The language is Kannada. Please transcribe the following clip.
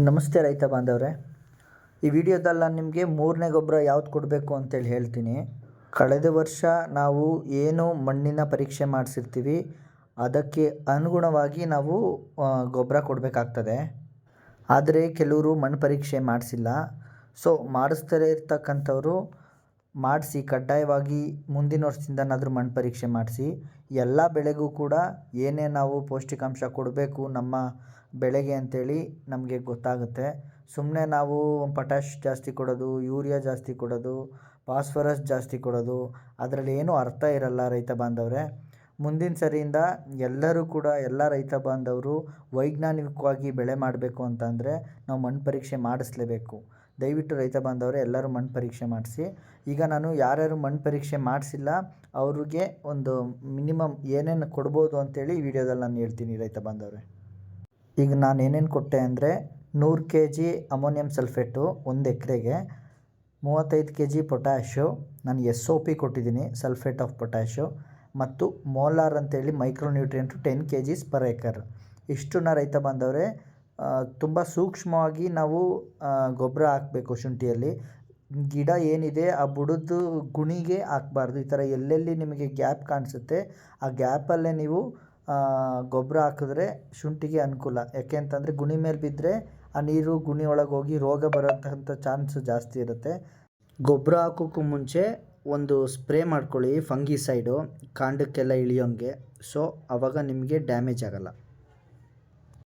ನಮಸ್ತೆ ರೈತ ಬಾಂಧವ್ರೆ. ಈ ವಿಡಿಯೋದಲ್ಲಿ ನಾನು ನಿಮಗೆ ಮೂರನೇ ಗೊಬ್ಬರ ಯಾವ್ದು ಕೊಡಬೇಕು ಅಂತೇಳಿ ಹೇಳ್ತೀನಿ. ಕಳೆದ ವರ್ಷ ನಾವು ಏನು ಮಣ್ಣಿನ ಪರೀಕ್ಷೆ ಮಾಡಿಸಿರ್ತೀವಿ, ಅದಕ್ಕೆ ಅನುಗುಣವಾಗಿ ನಾವು ಗೊಬ್ಬರ ಕೊಡಬೇಕಾಗ್ತದೆ. ಆದರೆ ಕೆಲವರು ಮಣ್ಣು ಪರೀಕ್ಷೆ ಮಾಡಿಸಿಲ್ಲ. ಸೊ ಮಾಡಿಸ್ತಾರೆ ಇರ್ತಕ್ಕಂಥವ್ರು ಮಾಡಿಸಿ, ಕಡ್ಡಾಯವಾಗಿ ಮುಂದಿನ ವರ್ಷದಿಂದನಾದರೂ ಮಣ್ಣು ಪರೀಕ್ಷೆ ಮಾಡಿಸಿ, ಎಲ್ಲ ಬೆಳೆಗೂ ಕೂಡ ಏನೇ ನಾವು ಪೌಷ್ಟಿಕಾಂಶ ಕೊಡಬೇಕು ನಮ್ಮ ಬೆಳೆಗೆ ಅಂತೇಳಿ ನಮಗೆ ಗೊತ್ತಾಗುತ್ತೆ. ಸುಮ್ಮನೆ ನಾವು ಪೊಟ್ಯಾಶ್ ಜಾಸ್ತಿ ಕೊಡೋದು, ಯೂರಿಯಾ ಜಾಸ್ತಿ ಕೊಡೋದು ಫಾಸ್ಫರಸ್ ಜಾಸ್ತಿ ಕೊಡೋದು, ಅದರಲ್ಲಿ ಏನೂ ಅರ್ಥ ಇರಲ್ಲ ರೈತ ಬಾಂಧವರೇ. ಮುಂದಿನ ಸರಿಯಿಂದ ಎಲ್ಲರೂ ಕೂಡ, ಎಲ್ಲ ರೈತ ಬಾಂಧವರು ವೈಜ್ಞಾನಿಕವಾಗಿ ಬೆಳೆ ಮಾಡಬೇಕು ಅಂತಂದರೆ ನಾವು ಮಣ್ಣು ಪರೀಕ್ಷೆ ಮಾಡಿಸ್ಲೇಬೇಕು. ದಯವಿಟ್ಟು ರೈತ ಬಾಂಧವರೇ, ಎಲ್ಲರೂ ಮಣ್ಣು ಪರೀಕ್ಷೆ ಮಾಡಿಸಿ. ಈಗ ನಾನು ಯಾರ್ಯಾರು ಮಣ್ಣು ಪರೀಕ್ಷೆ ಮಾಡಿಸಿಲ್ಲ, ಅವ್ರಿಗೆ ಒಂದು ಮಿನಿಮಮ್ ಏನೇನು ಕೊಡ್ಬೋದು ಅಂತೇಳಿ ಈ ವಿಡಿಯೋದಲ್ಲಿ ನಾನು ಹೇಳ್ತೀನಿ ರೈತ ಬಾಂಧವ್ರೆ. ಈಗ ನಾನು ಏನೇನು ಕೊಟ್ಟೆ ಅಂದರೆ, ನೂರು ಕೆ ಜಿ ಅಮೋನಿಯಂ ಸಲ್ಫೇಟು ಒಂದು ಎಕರೆಗೆ, ಮೂವತ್ತೈದು ಕೆ ಜಿ ಪೊಟ್ಯಾಶು ನಾನು ಎಸ್ ಒ ಪಿ ಕೊಟ್ಟಿದ್ದೀನಿ, ಸಲ್ಫೇಟ್ ಆಫ್ ಪೊಟ್ಯಾಶು ಮತ್ತು ಮೋಲಾರ್ ಅಂತೇಳಿ micro nutrient ten K Gs per acre ಇಷ್ಟನ್ನ ರೈತ ಬಂದವರೇ ತುಂಬ ಸೂಕ್ಷ್ಮವಾಗಿ ನಾವು ಗೊಬ್ಬರ ಹಾಕಬೇಕು ಶುಂಠಿಯಲ್ಲಿ. ಗಿಡ ಏನಿದೆ ಆ ಬುಡದ್ದು ಗುಣಿಗೆ ಹಾಕ್ಬಾರ್ದು. ಈ ಥರ ಎಲ್ಲೆಲ್ಲಿ ನಿಮಗೆ ಗ್ಯಾಪ್ ಕಾಣಿಸುತ್ತೆ, ಆ ಗ್ಯಾಪಲ್ಲೇ ನೀವು ಗೊಬ್ಬರ ಹಾಕಿದ್ರೆ ಶುಂಠಿಗೆ ಅನುಕೂಲ. ಯಾಕೆ ಅಂತಂದರೆ ಗುಣಿ ಮೇಲೆ ಬಿದ್ದರೆ ಆ ನೀರು ಗುಣಿ ಒಳಗೆ ಹೋಗಿ ರೋಗ ಬರೋಂಥ ಚಾನ್ಸು ಜಾಸ್ತಿ ಇರುತ್ತೆ. ಗೊಬ್ಬರ ಹಾಕೋಕ್ಕೂ ಮುಂಚೆ ಒಂದು ಸ್ಪ್ರೇ ಮಾಡ್ಕೊಳ್ಳಿ ಫಂಗಿಸೈಡು ಕಾಂಡಕ್ಕೆಲ್ಲ ಇಳಿಯೋಂಗೆ. ಸೊ ಆವಾಗ ನಿಮಗೆ ಡ್ಯಾಮೇಜ್ ಆಗೋಲ್ಲ.